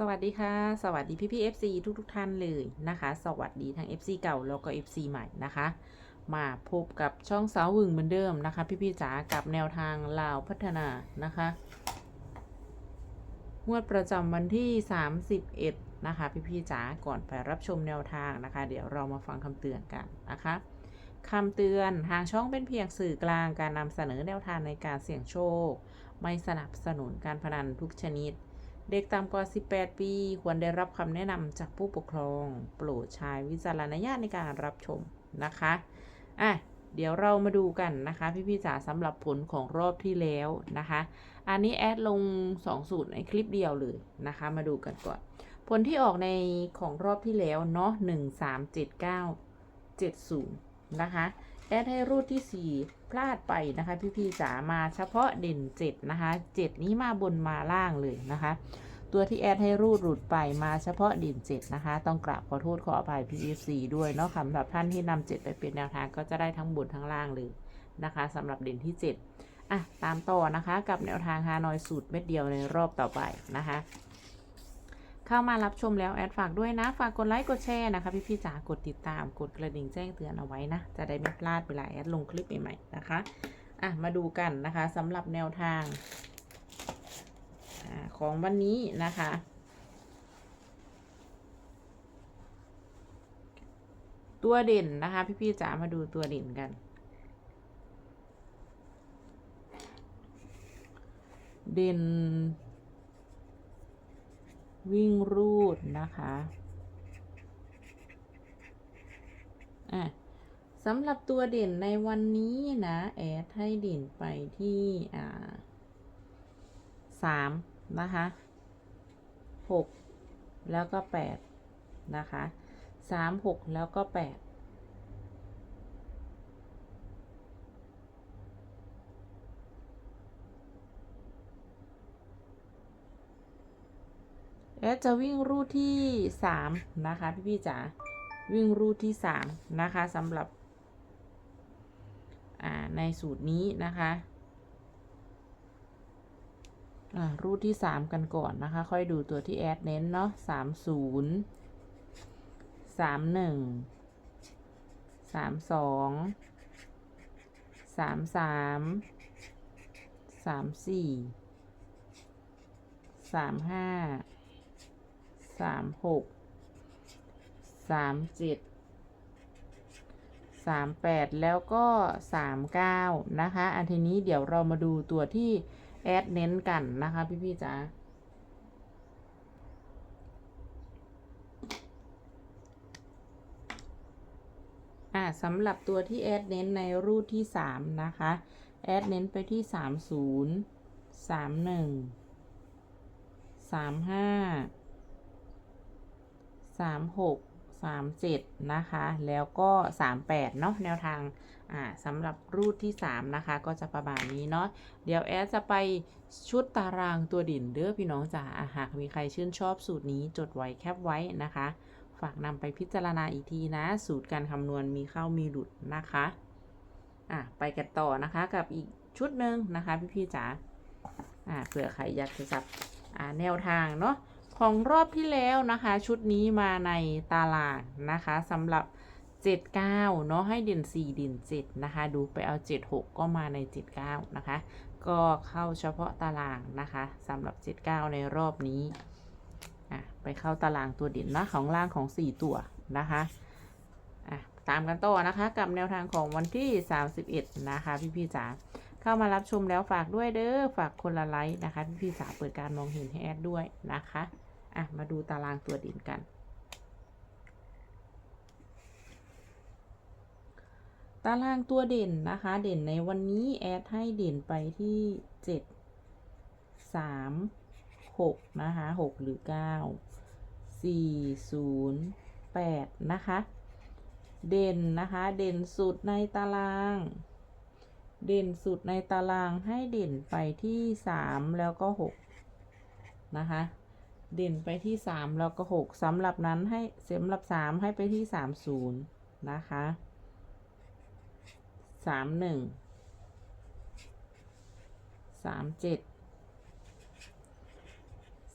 สวัสดีค่ะ สวัสดีพี่พี่ๆ FC ทุกทุกท่านเลยนะคะ สวัสดีทั้ง FC เก่าแล้วก็ FC ใหม่นะคะ มาพบกับช่องสาวหวึงเหมือนเดิมนะคะ พี่พี่จ๋ากับแนวทางลาวพัฒนานะคะงวดประจำวันที่ 31 นะคะ พี่พี่จ๋าก่อนไปรับชมแนวทางนะคะ เดี๋ยวเรามาฟังคำเตือนกันนะคะคำเตือนทางช่องเป็นเพียงสื่อกลางการนำเสนอแนวทางในการเสี่ยงโชค ไม่สนับสนุนการพนันทุกชนิด เด็กต่ำกว่า 18 ปี ควรได้รับคำแนะนำจากผู้ปกครอง โปรดใช้วิจารณญาณในการรับชมนะคะอะเดี๋ยวเรามาดูกันนะคะ พี่ๆจ๋าสำหรับผลของรอบที่แล้วนะคะ อันนี้แอดลง 2 สูตรในคลิปเดียวเลยนะคะ มาดูกันก่อน ผลที่ออกในของรอบที่แล้วเนาะ1 3 7 9 7 0 นะคะ แอดให้รูดที่4 พลาดไปนะคะ พี่ๆจ๋ามาเฉพาะเด่น7นะคะ7นี้มาบนมาล่างเลยนะคะ ตัวที่แอดให้รูดหลุดไปมาเฉพาะเด่น7นะคะ ต้องกราบขอโทษขออภัย PFC ด้วยเนาะสำหรับท่านที่นำ7ไปเป็นแนวทางก็จะได้ทั้งบนทั้งล่างเลยนะคะสำหรับเด่นที่7อะตามต่อนะคะกับแนวทางฮานอยสูตรเม็ดเดียวในรอบต่อไปนะคะ เข้ามารับชมแล้วแอดฝากด้วยนะ ฝากกดไลค์กดแชร์นะคะพี่ๆจ๋ากดติดตามกดกระดิ่งแจ้งเตือนเอาไว้นะ จะได้ไม่พลาดเวลาแอดลงคลิปใหม่ๆนะคะอะมาดูกันนะคะสำหรับแนวทางอของวันนี้นะคะตัวเด่นนะคะพี่ๆจ๋ามาดูตัวเด่นกัน เด่น วิ่งรูดนะคะอะสำหรับตัวเด่นในวันนี้นะ แอดให้เด่นไปที่อ่าสามนะคะหกแล้วก็แปดนะคะสามหกแล้วก็แปด แอดจะวิ่งรูทที่สามนะคะ พี่ๆจ๋าวิ่งรูทที่สามนะคะสำหรับในสูตรนี้นะคะรูทที่สามกันก่อนนะคะ ค่อยดูตัวที่แอดเน้นเนาะสามศูนย์สามหนึ่งสามสองสามสามสามสี่สามห้า สามหกสามเจ็ดสามแปดแล้วก็สามเก้านะคะ อันทีนี้เดี๋ยวเรามาดูตัวที่แอดเน้นกันนะคะ พี่พี่จ๋าอ่าสำหรับตัวที่แอดเน้นในรูทที่สามนะคะ แอดเน้นไปที่สามศูนย์สามหนึ่งสามห้า สามหกสามเจ็ดนะคะ แล้วก็สามแปดเนาะแนวทางอ่าสำหรับรูทที่สามนะคะ ก็จะประมาณนี้เนาะเดี๋ยวแอดจะไปชุดตารางตัวดิ่นเด้อพี่น้องจ๋าหากมีใครชื่นชอบสูตรนี้จดไว้แคปไว้นะคะ ฝากนำไปพิจารณาอีกทีนะ สูตรการคำนวณมีเข้ามีหลุดนะคะอะไปกันต่อนะคะกับอีกชุดหนึ่งนะคะพี่ๆจ๋าอ่าเผื่อใครอยากจะจับอ่าแนวทางเนาะ ของรอบที่แล้วนะคะ ชุดนี้มาในตารางนะคะสำหรับ 79เนาะให้เด่น4เด่น7นะคะ ดูไปเอา 76 ก็มาใน 79 นะคะ ก็เข้าเฉพาะตารางนะคะสำหรับ 79 ในรอบนี้อะไปเข้าตารางตัวเด่นนะของล่างของ 4 ตัวนะคะอะตามกันต่อนะคะ กับแนวทางของวันที่ 31 นะคะ พี่ๆจ๋าเข้ามารับชมแล้วฝากด้วยเด้อฝากคนละไลค์นะคะ พี่ๆสาวเปิดการมองเห็นให้แอดด้วยนะคะ อะ มาดูตารางตัวเด่นกัน ตารางตัวเด่นนะคะ เด่นในวันนี้แอดให้เด่นไปที่เจ็ดสามหกนะคะหกหรือเก้าสี่ศูนย์แปดนะคะ เด่นนะคะ เด่นสุดในตาราง เด่นสุดในตารางให้เด่นไปที่สามแล้วก็หกนะคะ เด่นไปที่สามแล้วก็หกสำหรับนั้นให้สำหรับสามให้ไปที่สามศูนย์นะคะสามหนึ่งสามเจ็ด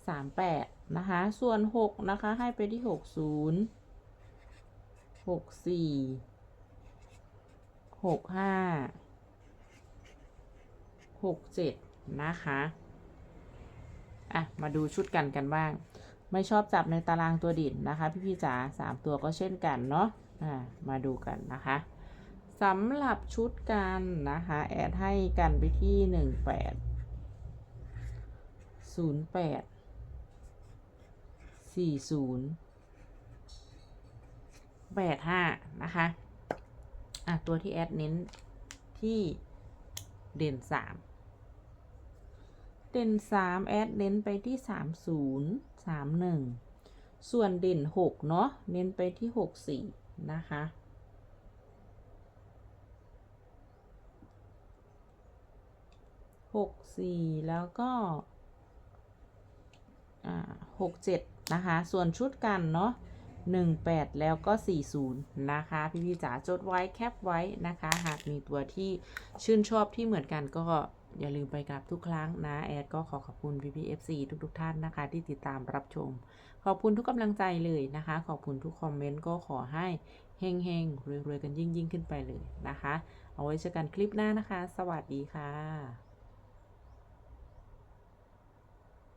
สามแปดนะคะ ส่วนหกนะคะ ให้ไปที่หกศูนย์หกสี่หกห้าหกเจ็ดนะคะ อะ มาดูชุดกันกันบ้าง ไม่ชอบจับในตารางตัวดินนะคะ พี่พี่จ๋าสามตัวก็เช่นกันเนาะอ่ามาดูกันนะคะสำหรับชุดกันนะคะ แอดให้กันไปที่หนึ่งแปดศูนย์แปดสี่ศูนย์แปดห้านะคะอะตัวที่แอดเน้นที่เด่นสาม เด่นสามแอดเน้นไปที่สามศูนย์สามหนึ่งส่วนเด่นหกเนาะเน้นไปที่หกสี่นะคะหกสี่แล้วก็หกเจ็ดนะคะ ส่วนชุดกันเนาะหนึ่งแปดแล้วก็สี่ศูนย์นะคะ พี่พี่จ๋าจดไว้แคปไว้นะคะ หากมีตัวที่ชื่นชอบที่เหมือนกันก็ อย่าลืมไปกลับทุกครั้งนะ แอดก็ขอขอบคุณพี่พี่ๆ FC ทุกๆทท่านนะคะ ที่ติดตามรับชม ขอบคุณทุกกำลังใจเลยนะคะ ขอบคุณทุกคอมเมนต์ก็ขอให้เฮงเฮงๆรวยๆ กันยิ่งยิ่งๆขึ้นไปเลยนะคะ เอาไว้เจอกันคลิปหน้านะคะ สวัสดีค่ะ